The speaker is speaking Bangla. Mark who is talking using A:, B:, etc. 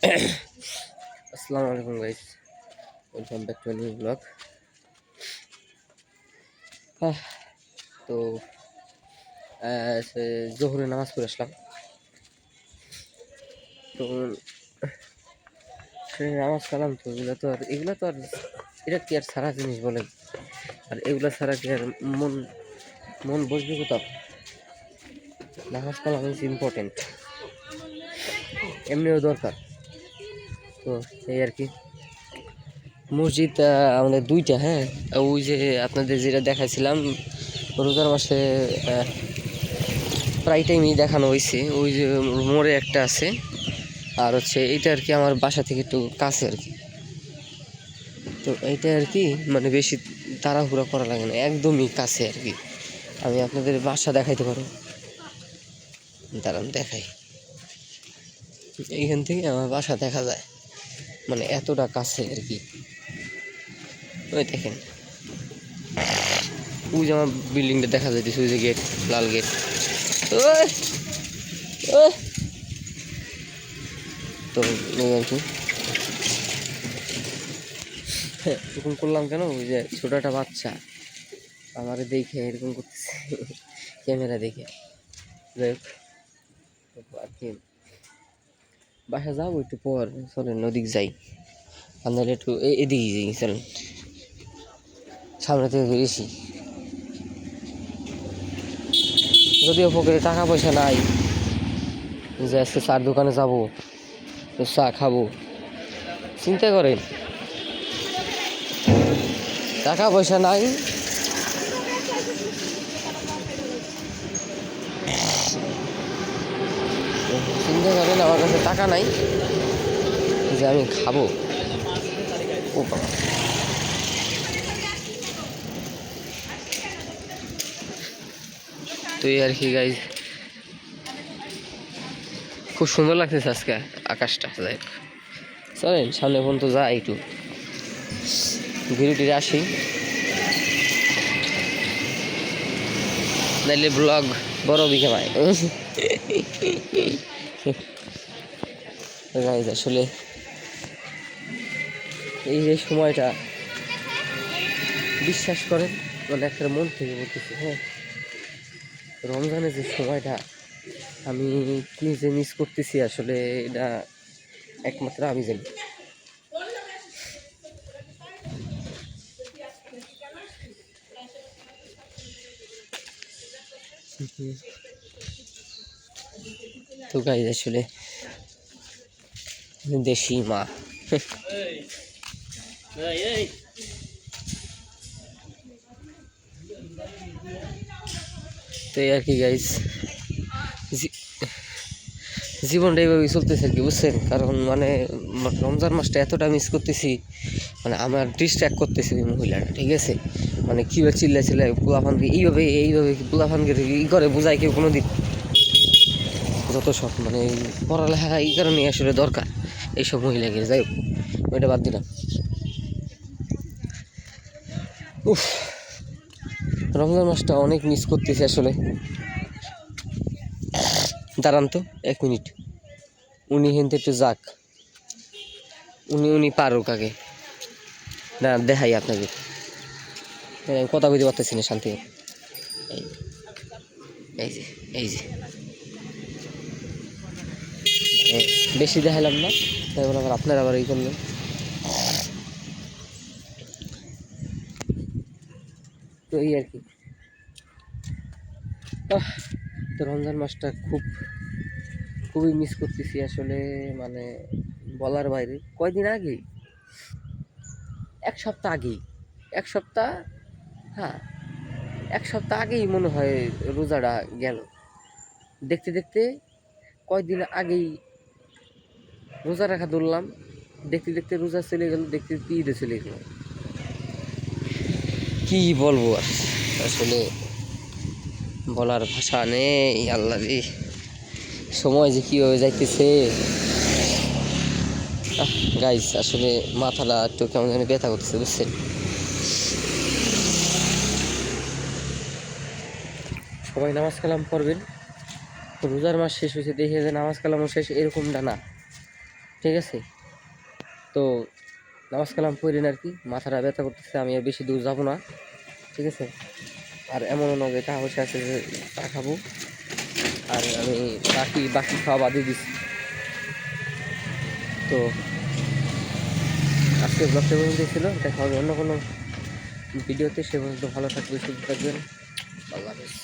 A: আসসালামু আলাইকুম guys welcome back to new blog তো জোহরে নামাজ পড়ে আসলাম। তো নামাজ কালাম তো, এগুলো তো আর এগুলো তো আর এটা কি আর সারা জিনিস বলে আর এগুলো ছাড়া কি আর মন মন বসবে কোথাও? নামাজ কালাম ইজ ইম্পর্টেন্ট এমনিও দরকার। তো এই আর কি। মসজিদ আমাদের দুইটা হ্যাঁ? ওই যে আপনাদের যেটা দেখাইছিলাম, রোজার মাসে প্রায় টাইমই দেখানো হয়েছে ওই যে মোড়ে একটা আছে। আর হচ্ছে এইটা আর কি আমার বাসা থেকে একটু কাছে আর কি। তো এইটা আর কি মানে বেশি তাড়াহুড়া করা লাগে না, একদমই কাছে আর কি। আমি আপনাদের বাসা দেখাইতে পারো দাঁড়ান, দেখাই। এইখান থেকে আমার বাসা দেখা যায়। মানে এতটা কাছে আর কি। ওই দেখেন। ওই যে আমার বিল্ডিংটা দেখা যাইতেছে, ওই যে গেট লাল গেট তো আর কি। এরকম করলাম কেন? ওই যে ছোট একটা বাচ্চা। আমারে দেখে এরকম করতেছে। ক্যামেরা দেখে। যাই হোক। আর কি। বাসা যাব একটু পর, চলেন নদীক যাই। আপনারা একটু এদিকে যাই, চলেন। সামনে থেকে বেরিয়েছি যদিও পকেটে টাকা পয়সা নাই, যে আজকে চার দোকানে যাব চা খাব। চিন্তা করেন। টাকা পয়সা নাই চিন্তা করেন আমার কাছে টাকা নাই। যে আমি খাব। ও বাবা। তো এই আর কি গাইজ খুব সুন্দর লাগতেছে আজকে আকাশটা, যাই। চলেন, সামনে পর্যন্ত যাই একটু। ভিডিওটি আসি। নাইলে ব্লগ বড় বিঘে পায় গাইজ আসলে এই যে সময়টা, বিশ্বাস করেন মানে একটা মন থেকে বলতেছি হ্যাঁ। রমজানের যে সময়টা, আমি কি যে মিস করতেছি আসলে, এটা একমাত্র আমি জানি। তো গাইজ আসলে দেশি মা। তো আর কি গাইজ জীবনটা এইভাবেই চলতেছে আর কি, বুঝছেন? কারণ মানে রমজান মাসটা এতটা মিস করতেছি মানে আমার ডিস্ট্র্যাক্ট করতেছে ওই মহিলাটা, ঠিক আছে? মানে কীভাবে চিল্লা চিল্লায় পোলাফানকে এইভাবে এইভাবে পোলাফানকে ই করে, বোঝায় কেউ কোনো দিন যত সব মানে পড়ালেখা এই কারণে আসলে দরকার এইসব মহিলাকে যাই হোক, এটা বাদ দিলাম। উফ, রমজান মাসটা অনেক মিস করতেছি আসলে। দাঁড়ান তো, এক মিনিট। উনি হেনতে একটু যাক। উনি উনি পারুক আগে। না, দেখাই আপনাকে। আমি কথা বুঝতে পারতেছি না শান্তি। এই এই যে এই যে। বেশি দেখালাম না তাই বলে আবার আপনার আবার এই করলেন। তো এই আর কি। তো রমজান মাসটা খুব খুবই মিস করতেছি আসলে মানে বলার বাইরে। কয়দিন আগে এক সপ্তাহ আগেই। এক সপ্তাহ হ্যাঁ এক সপ্তাহ আগেই মনে হয় রোজাটা গেল। দেখতে দেখতে কয়দিন আগেই রোজা রাখা ধরলাম, দেখতে দেখতে রোজা চলে গেল, দেখতে দেখতে ঈদে চলে গেল। কি বলব আর? আসলে বলার ভাষা নেই, আল্লাহ সময় যে কীভাবে যাইতেছে? গাইস আসলে মাথাটা একটু কেমন যেন ব্যথা করতেছে, বুঝছেন? সবাই নামাজ কালাম পড়বেন। রোজার মাস শেষ হয়েছে, দেখে যে নামাজ কালামও শেষ, এরকমটা না। ঠিক আছে? তো নামাজ কালাম পড়েন আর কি, মাথাটা ব্যথা করতেছে, আমি আর বেশি দূর যাব না। ঠিক আছে? আর এমনও নয় যে টাকা পয়সা আছে যে চা খাব। আর আমি বাকি বাকি খাওয়া বাদে দিছি। তো আজকে ব্লগটা পর্যন্ত ছিল, দেখা হবে অন্য কোনো ভিডিওতে। সে পর্যন্ত ভালো থাকবে সুস্থ থাকবেন। আল্লাহ হাফেজ।